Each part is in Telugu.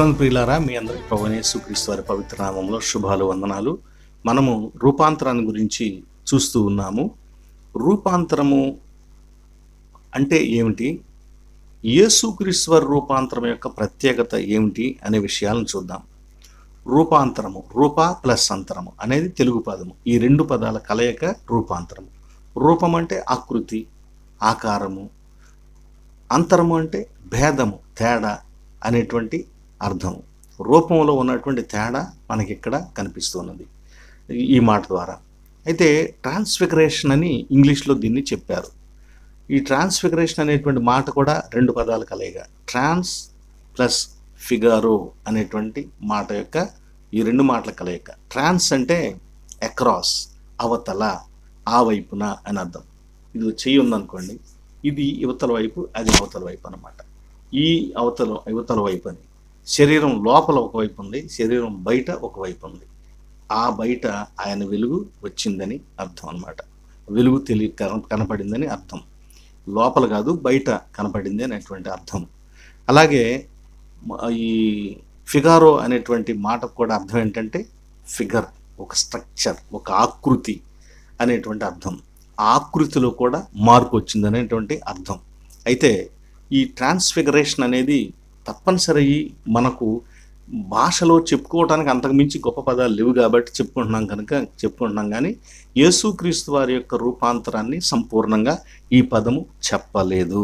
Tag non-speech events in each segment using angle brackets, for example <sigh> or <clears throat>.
క్రీస్తునందు ప్రియులారా మీ అందరికీ ప్రభునేసు క్రీస్తు వారి పవిత్ర నామంలో శుభాలు వందనాలు. మనము రూపాంతరాన్ని గురించి చూస్తూ ఉన్నాము. రూపాంతరము అంటే ఏమిటి? యేసుక్రీస్తు వారి రూపాంతరం యొక్క ప్రత్యేకత ఏమిటి అనే విషయాలను చూద్దాం. రూపాంతరము రూప ప్లస్ అంతరము అనేది తెలుగు పదము. ఈ రెండు పదాల కలయిక రూపాంతరము. రూపం అంటే ఆకృతి ఆకారము. అంతరము అంటే భేదము తేడా అనేటువంటి అర్థం. రూపంలో ఉన్నటువంటి తేడా మనకి ఇక్కడ కనిపిస్తున్నది. ఈ మాట ద్వారా. అయితే ట్రాన్స్ఫిగరేషన్ అని ఇంగ్లీష్లో దీన్ని చెప్పారు. ఈ ట్రాన్స్ఫిగరేషన్ అనేటువంటి మాట కూడా రెండు పదాలు కలయిగా ట్రాన్స్ ప్లస్ ఫిగారో అనేటువంటి మాట యొక్క ఈ రెండు మాటల కలయిక. ట్రాన్స్ అంటే అక్రాస్ అవతల ఆ వైపున అని అర్థం. ఇది చెయ్యి ఉందనుకోండి. ఇది యువతల వైపు అది అవతల వైపు అన్నమాట. ఈ అవతల యువతల వైపు అని. శరీరం లోపల ఒకవైపు ఉంది శరీరం బయట ఒకవైపు ఉంది. ఆ బయట ఆయన వెలుగు వచ్చిందని అర్థం అనమాట వెలుగు తెలియ కన- కనపడిందని అర్థం. లోపల కాదు బయట కనపడింది అనేటువంటి అర్థం. అలాగే ఈ ఫిగారో అనేటువంటి మాటకు కూడా అర్థం ఏంటంటే ఫిగర్ ఒక స్ట్రక్చర్ ఒక ఆకృతి అనేటువంటి అర్థం. ఆకృతిలో కూడా మార్పు వచ్చింది అనేటువంటి అర్థం. అయితే ఈ ట్రాన్స్ఫిగరేషన్ అనేది తప్పనిసరి మనకు భాషలో చెప్పుకోవడానికి అంతకు మించి గొప్ప పదాలు లేవు కాబట్టి చెప్పుకుంటున్నాం కనుక చెప్పుకుంటున్నాం కానీ యేసుక్రీస్తు వారి యొక్క రూపాంతరాన్ని సంపూర్ణంగా ఈ పదము చెప్పలేదు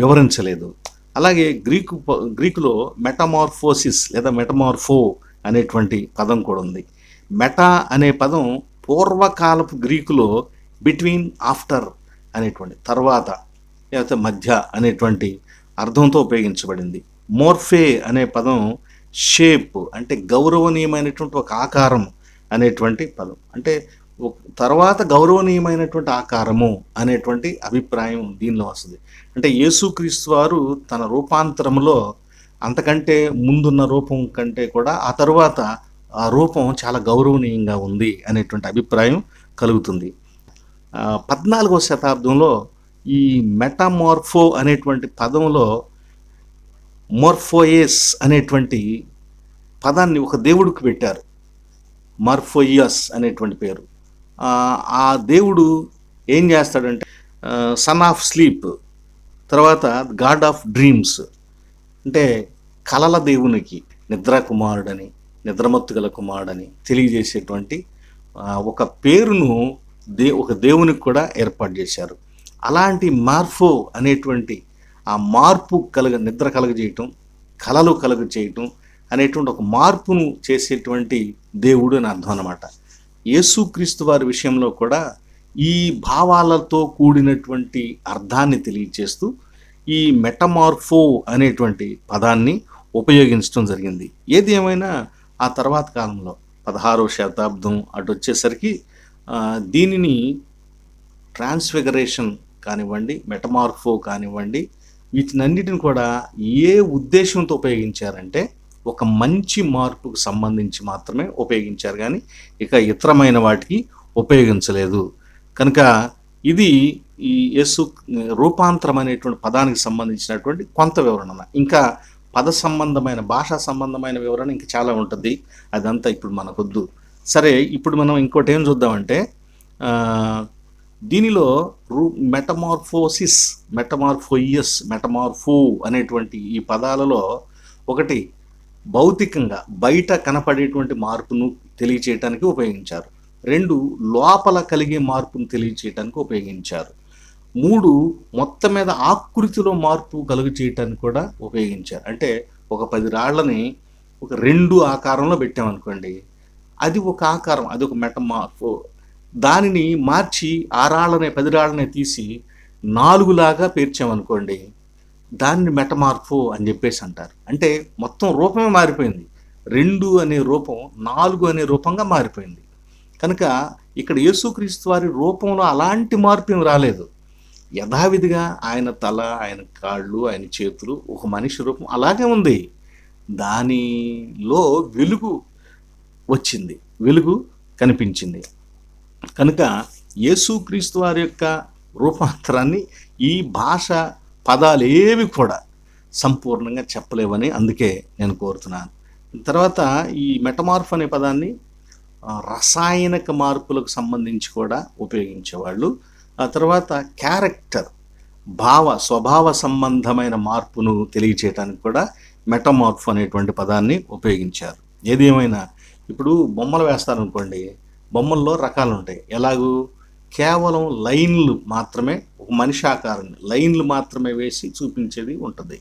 వివరించలేదు. అలాగే గ్రీకు గ్రీకులో మెటమార్ఫోసిస్ లేదా మెటమార్ఫో అనేటువంటి పదం కూడా ఉంది. మెటా అనే పదం పూర్వకాలపు గ్రీకులో బిట్వీన్ ఆఫ్టర్ అనేటువంటి తర్వాత లేకపోతే మధ్య అనేటువంటి అర్థంతో ఉపయోగించబడింది. మోర్ఫే అనే పదం షేప్ అంటే గౌరవనీయమైనటువంటి ఒక ఆకారం అనేటువంటి పదం. అంటే తర్వాత గౌరవనీయమైనటువంటి ఆకారము అనేటువంటి అభిప్రాయం దీనిలో వస్తుంది. అంటే యేసుక్రీస్తు వారు తన రూపాంతరంలో అంతకంటే ముందున్న రూపం కంటే కూడా ఆ తర్వాత ఆ రూపం చాలా గౌరవనీయంగా ఉంది అనేటువంటి అభిప్రాయం కలుగుతుంది. పద్నాలుగో పద్నాలుగవ శతాబ్దంలో ఈ మెటామార్ఫో అనేటువంటి పదంలో మోర్ఫోయేస్ అనేటువంటి పదాన్ని ఒక దేవుడికి పెట్టారు. మార్ఫోయస్ అనేటువంటి పేరు. ఆ, దేవుడు ఏం చేస్తాడంటే సన్ ఆఫ్ స్లీప్ తర్వాత గాడ్ ఆఫ్ డ్రీమ్స్ అంటే కలల దేవునికి నిద్ర కుమారుడని నిద్రమత్తు గల కుమారుడని తెలియజేసేటువంటి ఒక పేరును దే ఒక దేవునికి కూడా ఏర్పాటు చేశారు. అలాంటి మార్ఫో అనేటువంటి ఆ మార్పు కలగ నిద్ర కలగజేయటం కళలు కలుగ చేయటం అనేటువంటి ఒక మార్పును చేసేటువంటి దేవుడు అని అర్థం అనమాట యేసుక్రీస్తు వారి విషయంలో కూడా ఈ భావాలతో కూడినటువంటి అర్థాన్ని తెలియచేస్తూ ఈ మెటమార్ఫో అనేటువంటి పదాన్ని ఉపయోగించడం జరిగింది. ఏది ఏమైనా ఆ తర్వాత కాలంలో పదహారవ శతాబ్దం అటు వచ్చేసరికి దీనిని ట్రాన్స్ఫిగరేషన్ కానివ్వండి మెటమార్ఫో కానివ్వండి వీటినన్నిటిని కూడా ఏ ఉద్దేశంతో ఉపయోగించారంటే ఒక మంచి మార్పుకు సంబంధించి మాత్రమే ఉపయోగించారు. కానీ ఇక ఇతరమైన వాటికి ఉపయోగించలేదు. కనుక ఇది ఈ యస్సు రూపాంతరం అనేటువంటి పదానికి సంబంధించినటువంటి కొంత వివరణ. ఇంకా పద సంబంధమైన భాషా సంబంధమైన వివరణ ఇంకా చాలా ఉంటుంది. అదంతా ఇప్పుడు మనకొద్దు. సరే ఇప్పుడు మనం ఇంకోటి ఏం చూద్దామంటే దీనిలో రూ మెటమార్ఫోసిస్ మెటమార్ఫోయియస్ మెటమార్ఫో అనేటువంటి ఈ పదాలలో ఒకటి భౌతికంగా బయట కనపడేటువంటి మార్పును తెలియచేయటానికి ఉపయోగించారు. రెండు లోపల కలిగే మార్పును తెలియచేయటానికి ఉపయోగించారు. మూడు మొత్తం మీద ఆకృతిలో మార్పు కలుగు చేయటానికి కూడా ఉపయోగించారు. అంటే ఒక పది రాళ్ళని ఒక రెండు ఆకారంలో పెట్టామనుకోండి అది ఒక ఆకారం అది ఒక మెటమార్ఫో దానిని మార్చి ఆరాళ్ళనే రాళ్ళనే రాళ్ళనే తీసి నాలుగులాగా పేర్చామనుకోండి దాన్ని మెటమార్ఫో అని చెప్పేసి అంటారు. అంటే మొత్తం రూపమే మారిపోయింది. రెండు అనే రూపం నాలుగు అనే రూపంగా మారిపోయింది. కనుక ఇక్కడ యేసుక్రీస్తు వారి రూపంలో అలాంటి మార్పు ఏం రాలేదు. యథావిధిగా ఆయన తల ఆయన కాళ్ళు ఆయన చేతులు ఒక మనిషి రూపం అలాగే ఉంది. దానిలో వెలుగు వచ్చింది. వెలుగు కనిపించింది. కనుక యేసుక్రీస్తు వారి యొక్క రూపాంతరాన్ని ఈ భాష పదాలు ఏవి కూడా సంపూర్ణంగా చెప్పలేవని అందుకే నేను కోరుతున్నాను. తర్వాత ఈ మెటమార్ఫ్ అనే పదాన్ని రసాయనిక మార్పులకు సంబంధించి కూడా ఉపయోగించేవాళ్ళు. ఆ తర్వాత క్యారెక్టర్ భావ స్వభావ సంబంధమైన మార్పును తెలియచేయడానికి కూడా మెటమార్ఫ్ అనేటువంటి పదాన్ని ఉపయోగించారు. ఏదేమైనా ఇప్పుడు బొమ్మలు వేస్తారనుకోండి బొమ్మల్లో రకాలు ఉంటాయి ఎలాగూ కేవలం లైన్లు మాత్రమే ఒక మనిషి ఆకారాన్ని లైన్లు మాత్రమే వేసి చూపించేది ఉంటుంది.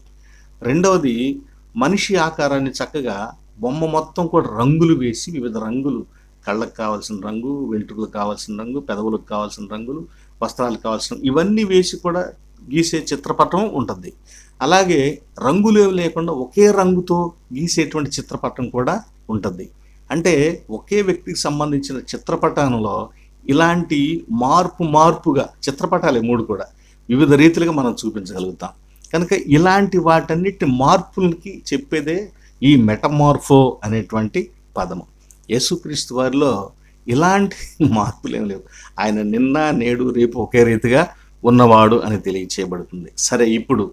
రెండవది మనిషి ఆకారాన్ని చక్కగా బొమ్మ మొత్తం కూడా రంగులు వేసి వివిధ రంగులు కళ్ళకు కావాల్సిన రంగు వెంట్రుకలకు కావాల్సిన రంగు పెదవులకు కావాల్సిన రంగులు వస్త్రాలకు కావాల్సిన ఇవన్నీ వేసి కూడా గీసే చిత్రపటం ఉంటుంది. అలాగే రంగులు ఏవి లేకుండా ఒకే రంగుతో గీసేటువంటి చిత్రపటం కూడా ఉంటుంది. అంటే ఒకే వ్యక్తికి సంబంధించిన చిత్రపటంలో ఇలాంటి మార్పు మార్పుగా చిత్రపటాలే మూడు కూడా వివిధ రీతిలుగా మనం చూపించగలుగుతాం. కనుక ఇలాంటి వాటన్నిటి మార్పులకి చెప్పేదే ఈ మెటమార్ఫో అనేటువంటి పదము. యేసుక్రీస్తు వారిలో ఇలాంటి <laughs> మార్పులు లేవు. ఆయన నిన్న నేడు రేపు ఒకే రీతిగా ఉన్నవాడు అని తెలియచేయబడుతుంది. సరే ఇప్పుడు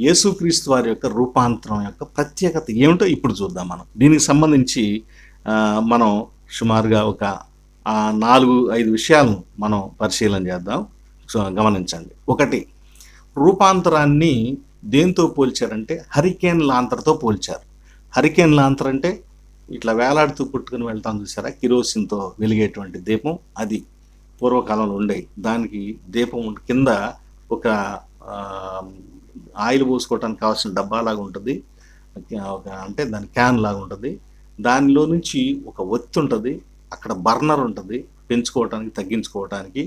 యేసుక్రీస్తు వారి యొక్క రూపాంతరం యొక్క ప్రత్యేకత ఏమిటో ఇప్పుడు చూద్దాం మనం. దీనికి సంబంధించి మనం సుమారుగా ఒక నాలుగు ఐదు విషయాలను మనం పరిశీలన చేద్దాం. గమనించండి. ఒకటి రూపాంతరాన్ని దేంతో పోల్చారంటే హరికేన్ లాంతర్తో పోల్చారు. హరికేన్ లాంతర్ అంటే ఇట్లా వేలాడుతూ పుట్టుకుని వెళ్తాం చూసారా? కిరోసిన్తో వెలిగేటువంటి దీపం. అది పూర్వకాలంలో ఉండేవి దానికి దీపం కింద ఒక ఆయిల్ పోసుకోవడానికి కావాల్సిన డబ్బా లాగా ఉంటుంది. ఒక అంటే దాని క్యాన్ లాగా ఉంటుంది. దానిలో నుంచి ఒక ఒత్తి ఉంటుంది అక్కడ బర్నర్ ఉంటుంది పెంచుకోవటానికి తగ్గించుకోవటానికి.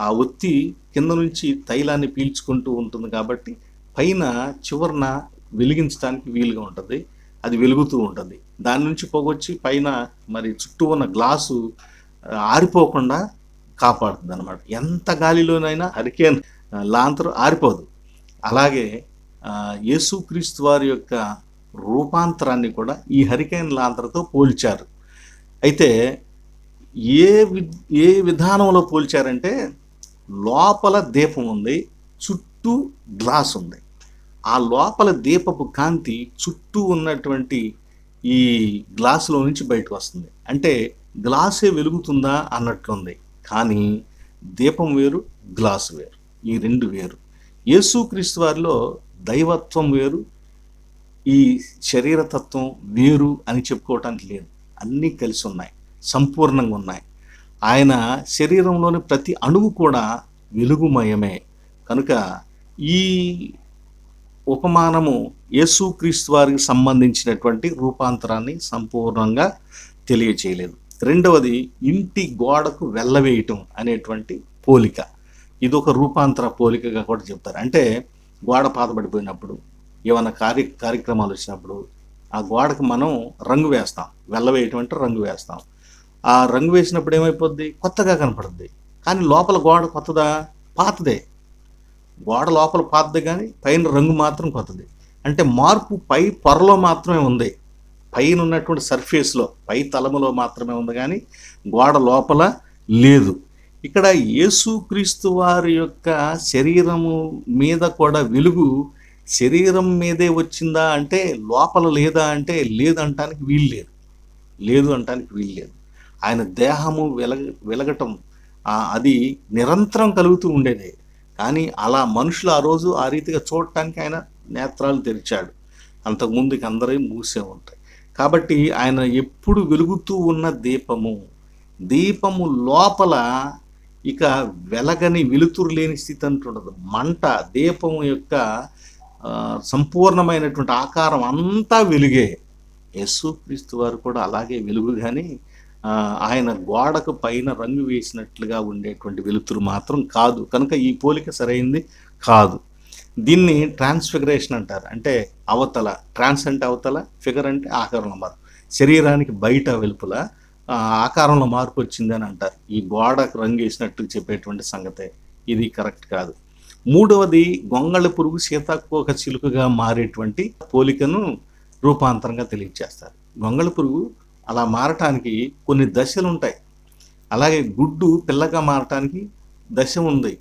ఆ ఒత్తి కింద నుంచి తైలాన్ని పీల్చుకుంటూ ఉంటుంది కాబట్టి పైన చివరన వెలిగించడానికి వీలుగా ఉంటుంది. అది వెలుగుతూ ఉంటుంది. దాని నుంచి పొగొచ్చి పైన మరి చుట్టూ ఉన్న గ్లాసు ఆరిపోకుండా కాపాడుతుంది అనమాట ఎంత గాలిలోనైనా హరికేన్ లాంతరు ఆరిపోదు. అలాగే యేసుక్రీస్తు వారి యొక్క రూపాంతరాన్ని కూడా ఈ హరికేన్ లాంతరతో పోల్చారు. అయితే ఏ వి ఏ విధానంలో పోల్చారంటే లోపల దీపం ఉంది చుట్టూ గ్లాస్ ఉంది. ఆ లోపల దీపపు కాంతి చుట్టూ ఉన్నటువంటి ఈ గ్లాసులో నుంచి బయటకు వస్తుంది. అంటే గ్లాసే వెలుగుతుందా అన్నట్లుంది కానీ దీపం వేరు గ్లాసు వేరు. ఈ రెండు వేరు. యేసుక్రీస్తు వారిలో దైవత్వం వేరు ఈ శరీరతత్వం వేరు అని చెప్పుకోవటానికి లేదు. అన్నీ కలిసి ఉన్నాయి. సంపూర్ణంగా ఉన్నాయి. ఆయన శరీరంలోని ప్రతి అణువు కూడా వెలుగుమయమే. కనుక ఈ ఉపమానము యేసుక్రీస్తు వారికి సంబంధించినటువంటి రూపాంతరాన్ని సంపూర్ణంగా తెలియచేయలేదు. రెండవది ఇంటి గోడకు వెళ్ళవేయటం అనేటువంటి పోలిక. ఇది ఒక రూపాంతర పోలికగా కూడా చెప్తారు. అంటే గోడ పాతబడిపోయినప్పుడు ఏమైనా కార్య కార్యక్రమాలు వచ్చినప్పుడు ఆ గోడకు మనం రంగు వేస్తాం. వెళ్ళవేయటం అంటే రంగు వేస్తాం. ఆ రంగు వేసినప్పుడు ఏమైపోద్ది? కొత్తగా కనపడుద్ది. కానీ లోపల గోడ కొత్తదా? పాతదే. గోడ లోపల పాతది కానీ పైన రంగు మాత్రం కొత్తది. అంటే మార్పు పై పొరలో మాత్రమే ఉంది. పైన ఉన్నటువంటి సర్ఫేస్లో పై తలములో మాత్రమే ఉంది కానీ గోడ లోపల లేదు. ఇక్కడ యేసుక్రీస్తు వారి యొక్క శరీరము మీద కూడా వెలుగు శరీరం మీదే వచ్చిందా అంటే లోపల లేదా అంటే లేదంటానికి వీలు లేదు. లేదు అంటానికి వీలు లేదు. ఆయన దేహము వెలగ వెలగటం అది నిరంతరం కలుగుతూ ఉండేది. కానీ అలా మనుషులు ఆ రోజు ఆ రీతిగా చూడటానికి ఆయన నేత్రాలు తెరిచాడు. అంతకుముందుకి అందరూ మూసే ఉంటాయి. కాబట్టి ఆయన ఎప్పుడు వెలుగుతూ ఉన్న దీపము దీపము లోపల ఇక వెలగని వెలుతురు లేని స్థితి అంటుండదు మంట దీపము యొక్క సంపూర్ణమైనటువంటి ఆకారం అంతా వెలుగే. యేసుక్రీస్తు వారు కూడా అలాగే వెలుగు కానీ ఆయన గోడకు పైన రంగు వేసినట్లుగా ఉండేటువంటి వెలుతురు మాత్రం కాదు. కనుక ఈ పోలిక సరైంది? కాదు. దీన్ని ట్రాన్స్ఫిగరేషన్ అంటారు. అంటే అవతల ట్రాన్స్ అంటే అవతల ఫిగర్ అంటే ఆకారంలో మార్పు శరీరానికి బయట వెలుపల ఆకారంలో మార్పు వచ్చిందని అంటారు. ఈ గోడకు రంగు వేసినట్టు చెప్పేటువంటి సంగతే. ఇది కరెక్ట్ కాదు. మూడవది గొంగళ పురుగు సీతాకోక చిలుకగా మారేటువంటి పోలికను రూపాంతరంగా తెలియజేస్తారు గొంగళ పురుగు అలా మారటానికి కొన్ని దశలు ఉంటాయి. అలాగే గుడ్డు పిల్లగా మారటానికి దశ ఉంది.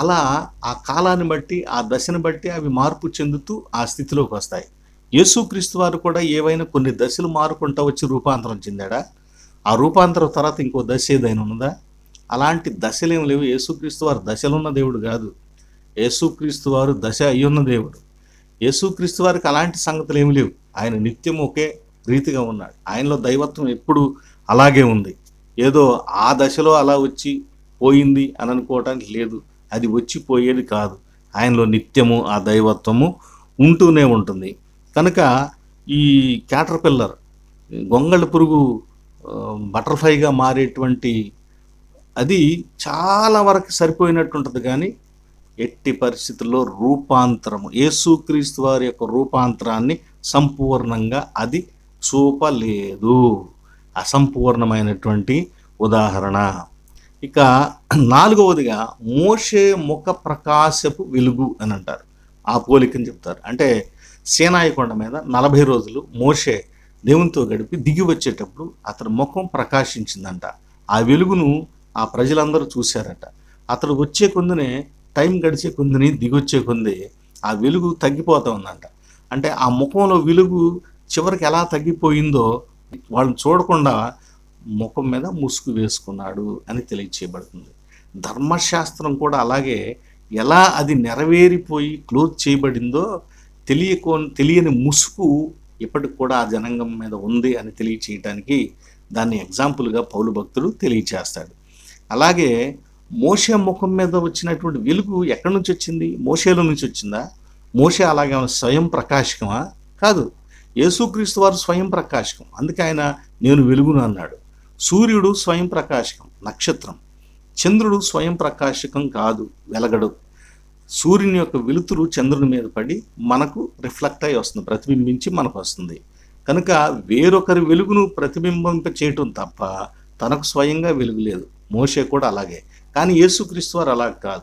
అలా ఆ కాలాన్ని బట్టి ఆ దశను బట్టి అవి మార్పు చెందుతూ ఆ స్థితిలోకి వస్తాయి. యేసుక్రీస్తు వారు కూడా ఏవైనా కొన్ని దశలు మారుకుంటా వచ్చి రూపాంతరం చెందాడా? ఆ రూపాంతరం తర్వాత ఇంకో దశ ఏదైనా ఉన్నదా? అలాంటి దశలేం లేవు. యేసుక్రీస్తు వారు దశలున్న దేవుడు కాదు. యేసుక్రీస్తు వారు దశ అయ్యున్న దేవుడు. యేసుక్రీస్తు వారికి అలాంటి సంగతులు ఏమి లేవు. ఆయన నిత్యం ఒకే రీతిగా ఉన్నాడు. ఆయనలో దైవత్వం ఎప్పుడు అలాగే ఉంది. ఏదో ఆ దశలో అలా వచ్చి పోయింది అని అనుకోవటానికి లేదు. అది వచ్చి పోయేది కాదు. ఆయనలో నిత్యము ఆ దైవత్వము ఉంటూనే ఉంటుంది. కనుక ఈ క్యాటర్ పిల్లర్ గొంగళి పురుగు బటర్ఫ్లైగా మారేటువంటి అది చాలా వరకు సరిపోయినట్టు ఉంటుంది కానీ ఎట్టి పరిస్థితుల్లో రూపాంతరము. యేసుక్రీస్తు వారి యొక్క రూపాంతరాన్ని సంపూర్ణంగా అది చూపలేదు. అసంపూర్ణమైనటువంటి ఉదాహరణ. ఇక నాలుగవదిగా మోషే ముఖ ప్రకాశపు వెలుగు అని అంటారు. ఆ పోలికని చెప్తారు. అంటే సేనాయి కొండ మీద నలభై రోజులు మోషే దేవునితో గడిపి దిగి వచ్చేటప్పుడు అతని ముఖం ప్రకాశించిందంట. ఆ వెలుగును ఆ ప్రజలందరూ చూశారట. అతడు వచ్చే కొందినే టైం గడిచే కొందిని దిగొచ్చే కొంది ఆ వెలుగు తగ్గిపోతూ ఉందంట. అంటే ఆ ముఖంలో వెలుగు చివరికి ఎలా తగ్గిపోయిందో వాళ్ళని చూడకుండా ముఖం మీద ముసుగు వేసుకున్నాడు అని తెలియచేయబడుతుంది. ధర్మశాస్త్రం కూడా అలాగే ఎలా అది నెరవేరిపోయి క్లోజ్ చేయబడిందో తెలియకో తెలియని ముసుగు ఇప్పటికి కూడా ఆ జనాంగం మీద ఉంది అని తెలియచేయటానికి దాన్ని ఎగ్జాంపుల్గా పౌలు భక్తుడు తెలియచేస్తాడు. అలాగే మోషే ముఖం మీద వచ్చినటువంటి వెలుగు ఎక్కడి నుంచి వచ్చింది? మోషేలో నుంచి వచ్చిందా? మోషే అలాగే స్వయం ప్రకాశకమా? కాదు. యేసుక్రీస్తు వారు స్వయం ప్రకాశకం. అందుకే ఆయన నేను వెలుగును అన్నాడు. సూర్యుడు స్వయం ప్రకాశకం నక్షత్రం. చంద్రుడు స్వయం ప్రకాశకం కాదు వెలగడు. సూర్యుని యొక్క వెలుతురు చంద్రుని మీద పడి మనకు రిఫ్లెక్ట్ అయి వస్తుంది ప్రతిబింబించి మనకు వస్తుంది. కనుక వేరొకరి వెలుగును ప్రతిబింబింప చేయటం తప్ప తనకు స్వయంగా వెలుగు లేదు. మోషే కూడా అలాగే. కానీ యేసుక్రీస్తు వారు అలా కాదు.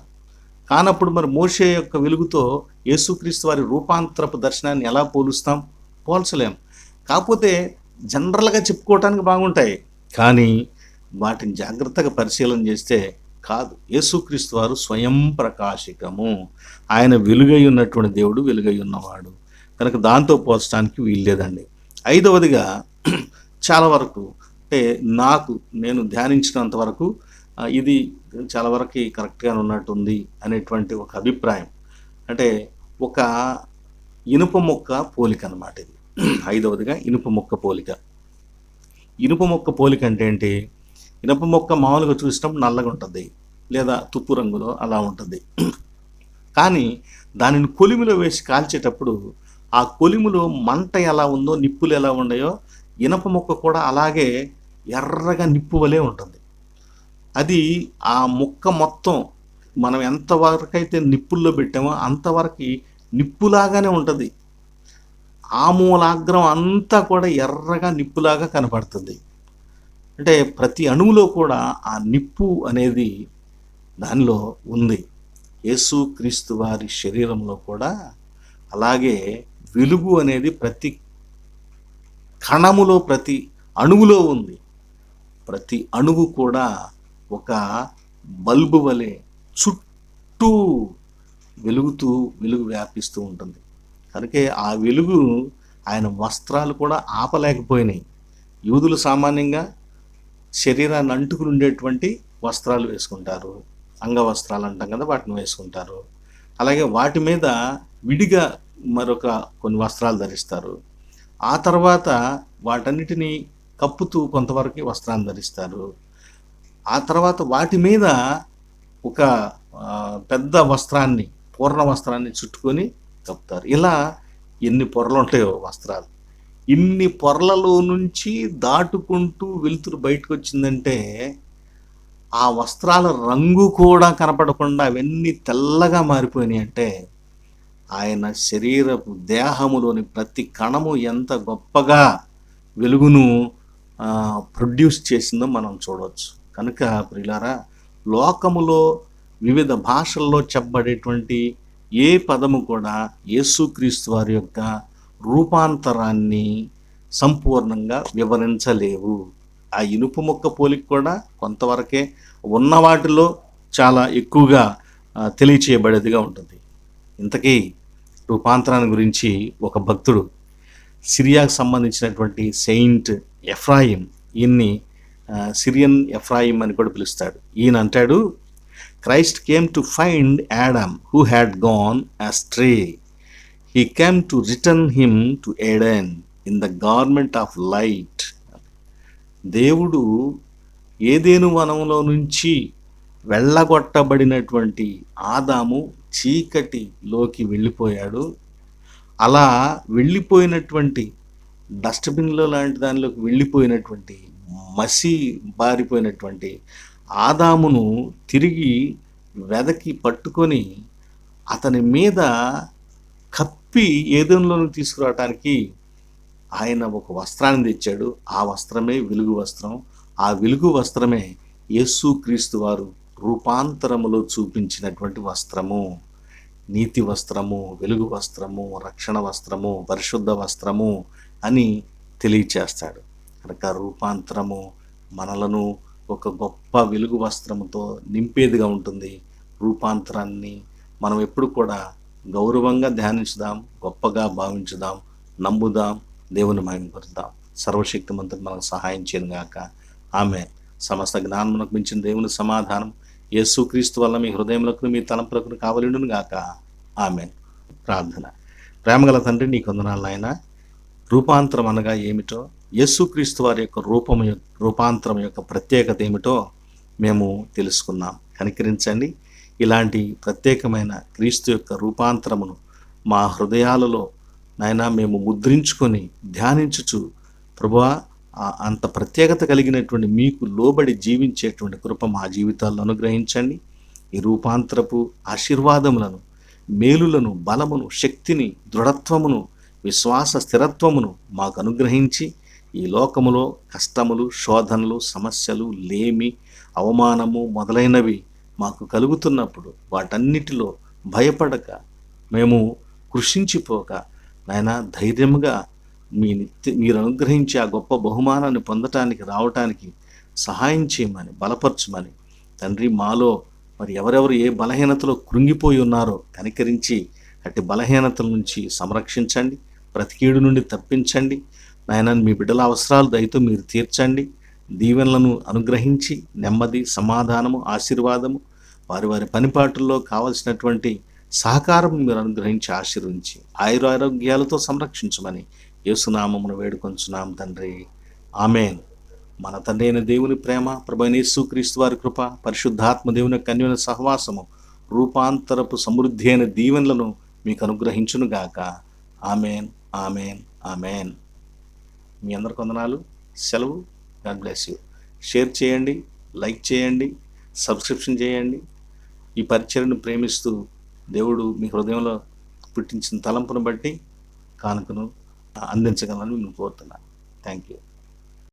కానప్పుడు మరి మోషే యొక్క వెలుగుతో యేసుక్రీస్తు వారి రూపాంతరపు దర్శనాన్ని ఎలా పోలుస్తాం? పోల్చలేం. కాకపోతే జనరల్గా చెప్పుకోవటానికి బాగుంటాయి. కానీ వాటిని జాగ్రత్తగా పరిశీలన చేస్తే కాదు. యేసుక్రీస్తు వారు స్వయం ప్రకాశికము. ఆయన వెలుగై ఉన్నటువంటి దేవుడు వెలుగై ఉన్నవాడు. కనుక దాంతో పోల్చడానికి వీల్లేదండి. ఐదవదిగా <clears throat> చాలా వరకు అంటే నాకు నేను ధ్యానించినంత వరకు ఇది చాలా వరకు కరెక్ట్గా ఉన్నట్టుంది అనేటువంటి ఒక అభిప్రాయం. అంటే ఒక ఇనుప మొక్క పోలిక అనమాట ఇది. ఐదవదిగా ఇనుప మొక్క పోలిక. ఇనుప మొక్క పోలిక అంటే ఏంటి? ఇనుప మొక్క మామూలుగా చూసినప్పుడు నల్లగా ఉంటుంది లేదా తుప్పు రంగులో అలా ఉంటుంది. కానీ దానిని కొలిమిలో వేసి కాల్చేటప్పుడు ఆ కొలిమిలో మంట ఎలా ఉందో నిప్పులు ఎలా ఉన్నాయో ఇనప మొక్క కూడా అలాగే ఎర్రగా నిప్పు వలె ఉంటుంది. అది ఆ ముక్క మొత్తం మనం ఎంతవరకు అయితే నిప్పుల్లో పెట్టామో అంతవరకు నిప్పులాగానే ఉంటుంది. ఆ మూలాగ్రం అంతా కూడా ఎర్రగా నిప్పులాగా కనపడుతుంది. అంటే ప్రతి అణువులో కూడా ఆ నిప్పు అనేది దానిలో ఉంది. యేసుక్రీస్తు వారి శరీరంలో కూడా అలాగే వెలుగు అనేది ప్రతి కణములో ప్రతి అణువులో ఉంది. ప్రతి అణువు కూడా ఒక బల్బు వలె చుట్టూ వెలుగుతూ వెలుగు వ్యాపిస్తూ ఉంటుంది. కనుక ఆ వెలుగు ఆయన వస్త్రాలు కూడా ఆపలేకపోయినాయి. యూదులు సామాన్యంగా శరీరాన్ని అంటుకుని ఉండేటువంటి వస్త్రాలు వేసుకుంటారు. అంగవస్త్రాలు అంటాం కదా వాటిని వేసుకుంటారు. అలాగే వాటి మీద విడిగా మరొక కొన్ని వస్త్రాలు ధరిస్తారు. ఆ తర్వాత వాటన్నిటినీ కప్పుతూ కొంతవరకు వస్త్రాన్ని ధరిస్తారు. ఆ తర్వాత వాటి మీద ఒక పెద్ద వస్త్రాన్ని పూర్ణ వస్త్రాన్ని చుట్టుకొని కప్పుతారు. ఇలా ఎన్ని పొరలు ఉంటాయో వస్త్రాలు. ఇన్ని పొరలలో నుంచి దాటుకుంటూ వెలుతురు బయటకు వచ్చిందంటే ఆ వస్త్రాల రంగు కూడా కనపడకుండా అవన్నీ తెల్లగా మారిపోయినాయి అంటే ఆయన శరీరపు దేహములోని ప్రతి కణము ఎంత గొప్పగా వెలుగును ప్రొడ్యూస్ చేసిందో మనం చూడవచ్చు కనుక ప్రిలారా లోకములో వివిధ భాషల్లో చెప్పబడేటువంటి ఏ పదము కూడా యేసుక్రీస్తు వారి యొక్క రూపాంతరాన్ని సంపూర్ణంగా వివరించలేవు. ఆ ఇనుప మొక్క పోలిక కూడా కొంతవరకే ఉన్న వాటిలో చాలా ఎక్కువగా తెలియచేయబడేదిగా ఉంటుంది. ఇంతకీ రూపాంతరాన్ని గురించి ఒక భక్తుడు సిరియాకు సంబంధించినటువంటి సెయింట్ ఎఫ్రాయిం. ఈయన్ని సిరియన్ ఎఫ్రాయిం అని కూడా పిలుస్తాడు. ఈయన అంటాడు Christ came to find Adam who had gone astray. He came to return him to Eden in the government of light. దేవుడు ఏదేను వనంలో నుంచి వెళ్ళగొట్టబడినటువంటి ఆదాము చీకటిలోకి వెళ్ళిపోయాడు. అలా వెళ్ళిపోయినటువంటి డస్ట్బిన్లో లాంటి దానిలోకి వెళ్ళిపోయినటువంటి మసి బారిపోయినటువంటి ఆదామును తిరిగి వెదకి పట్టుకొని అతని మీద కప్పి ఏదంలోకి తీసుకురావటానికి ఆయన ఒక వస్త్రాన్ని తెచ్చాడు. ఆ వస్త్రమే వెలుగు వస్త్రం. ఆ వెలుగు వస్త్రమే యేసుక్రీస్తు వారు రూపాంతరములో చూపించినటువంటి వస్త్రము. నీతి వస్త్రము వెలుగు వస్త్రము రక్షణ వస్త్రము పరిశుద్ధ వస్త్రము అని తెలియచేస్తాడు. కనుక రూపాంతరము మనలను ఒక గొప్ప వెలుగు వస్త్రముతో నింపేదిగా ఉంటుంది. రూపాంతరాన్ని మనం ఎప్పుడు కూడా గౌరవంగా ధ్యానించుదాం గొప్పగా భావించుదాం నమ్ముదాం దేవుని మహిమపరుద్దాం సర్వశక్తిమంతుడు మనకు సహాయం చేయను గాక ఆమె సమస్త జ్ఞానమునకు మించిన దేవుని సమాధానం యేసుక్రీస్తు వల్ల మీ హృదయములకు మీ తలంపులకు కావలిండును గాక? ఆమె ప్రార్థన. ప్రేమగల తండ్రి నీ కొందనాలు ఆయన రూపాంతరం అనగా ఏమిటో యేసుక్రీస్తు వారి యొక్క రూపం యొక్క రూపాంతరం యొక్క ప్రత్యేకత ఏమిటో మేము తెలుసుకున్నాం కనికరించండి. ఇలాంటి ప్రత్యేకమైన క్రీస్తు యొక్క రూపాంతరమును మా హృదయాలలో నాయన మేము ముద్రించుకొని ధ్యానించుచు ప్రభువా అంత ప్రత్యేకత కలిగినటువంటి మీకు లోబడి జీవించేటువంటి కృప మా జీవితాల్లో అనుగ్రహించండి. ఈ రూపాంతరపు ఆశీర్వాదములను మేలులను బలమును శక్తిని దృఢత్వమును విశ్వాస స్థిరత్వమును మాకు అనుగ్రహించి ఈ లోకములో కష్టములు శోధనలు సమస్యలు లేమి అవమానము మొదలైనవి మాకు కలుగుతున్నప్పుడు వాటన్నిటిలో భయపడక మేము కృషించిపోక నాయన ధైర్యముగా మీ నిత్య మీరు అనుగ్రహించే ఆ గొప్ప బహుమానాన్ని పొందటానికి రావటానికి సహాయం చేయమని బలపరచమని తండ్రి మాలో మరి ఎవరెవరు ఏ బలహీనతలో కృంగిపోయి ఉన్నారో కనికరించి అట్టి బలహీనతల నుంచి సంరక్షించండి ప్రతికీడు నుండి తప్పించండి నాయన మీ బిడ్డల అవసరాలు దయతో మీరు తీర్చండి దీవెనలను అనుగ్రహించి నెమ్మది సమాధానము ఆశీర్వాదము వారి వారి పనిపాటుల్లో కావలసినటువంటి సహకారం మీరు అనుగ్రహించి ఆశీర్వించి ఆయురారోగ్యాలతో సంరక్షించమని యేసునామమును వేడుకొంచున్నాం తండ్రి. ఆమెన్. మన తండ్రి అయిన దేవుని ప్రేమ ప్రభునేసుక్రీస్తు వారి కృప పరిశుద్ధాత్మ దేవుని యొక్క సహవాసము రూపాంతరపు సమృద్ధి అయిన దీవెనలను మీకు అనుగ్రహించును గాక. Amen amen amen. మీ అందరి కొందనాలు సెలవు. God bless you. షేర్ చేయండి లైక్ చేయండి సబ్స్క్రిప్షన్ చేయండి. ఈ పరిచయను ప్రేమిస్తూ దేవుడు మీ హృదయంలో పుట్టించిన తలంపును బట్టి కానుకను అందించగలని నేను కోరుతున్నాను. Thank you